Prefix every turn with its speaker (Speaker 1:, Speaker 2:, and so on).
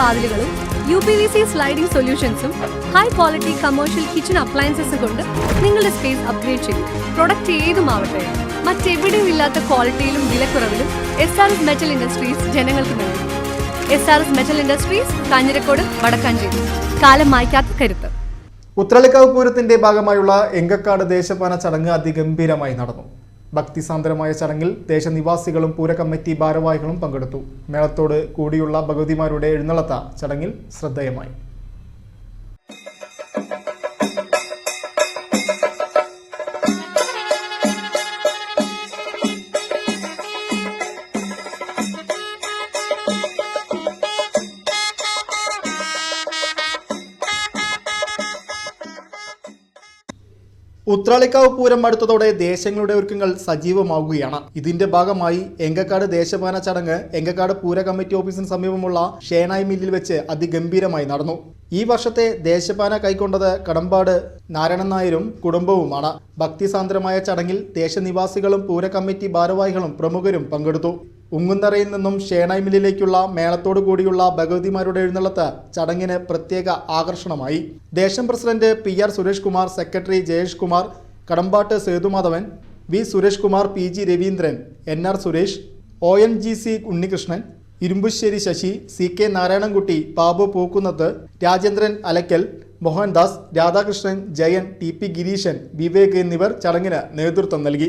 Speaker 1: വാതിലുകളും U P V C sliding സൊല്യൂഷൻസും high quality commercial kitchen appliances കൊണ്ട് നിങ്ങളുടെ space upgrade ചെയ്യും പ്രൊഡക്റ്റ് ഏതുമാവട്ടെ മറ്റെവിടെയും ഇല്ലാത്ത ക്വാളിറ്റിയിലും വിലക്കുറവിലും S R S metal industries ജനങ്ങൾക്ക് നൽകും. S R S metal industries Kanjirakode Vadakkanchery കാലം മായ്ക്കാത്ത കരുത്ത്.
Speaker 2: ഉത്രളിക്കാവ് പൂരത്തിന്റെ ഭാഗമായുള്ള എങ്കക്കാട് ദേശപാന ചടങ്ങ് അതിഗംഭീരമായി നടന്നു. ഭക്തിസാന്ദ്രമായ ചടങ്ങിൽ ദേശനിവാസികളും പൂരകമ്മിറ്റി ഭാരവാഹികളും പങ്കെടുത്തു. മേളത്തോട് കൂടിയുള്ള ഭഗവതിമാരുടെ എഴുന്നള്ളത്ത ചടങ്ങിൽ ശ്രദ്ധേയമായി. ഉത്രാളിക്കാവ് പൂരം അടുത്തതോടെ ദേശങ്ങളുടെ ഒരുക്കങ്ങൾ സജീവമാവുകയാണ്. ഇതിന്റെ ഭാഗമായി എങ്കക്കാട് ദേശപാന ചടങ്ങ് എങ്കക്കാട് പൂര കമ്മിറ്റി ഓഫീസിന് സമീപമുള്ള ഷേനായി മില്ലിൽ വെച്ച് അതിഗംഭീരമായി നടന്നു. ഈ വർഷത്തെ ദേശപാന കൈക്കൊണ്ടത് കടമ്പാട് നാരായണൻ നായരും കുടുംബവുമാണ്. ഭക്തിസാന്ദ്രമായ ചടങ്ങിൽ ദേശനിവാസികളും പൂര കമ്മിറ്റി ഭാരവാഹികളും പ്രമുഖരും പങ്കെടുത്തു. ഉങ്ങുന്നറയിൽ നിന്നും ഷേണായ് മില്ലിലേക്കുള്ള മേളത്തോടു കൂടിയുള്ള ഭഗവതിമാരുടെ എഴുന്നള്ളത്ത് ചടങ്ങിന് പ്രത്യേക ആകർഷണമായി. ദേശം president P R Suresh Kumar secretary Jayesh Kumar Kadambattu Sethumadhavan V Suresh Kumar P G Raveendran N R Suresh O N G C Unnikrishnan Irumbusseri Sasi C K Narayanankutty Babu Pookkunnath Rajendran Alakkal Mohandas Radhakrishnan Jayan T P Gireesan Vivek എന്നിവർ ചടങ്ങിന് നേതൃത്വം നൽകി.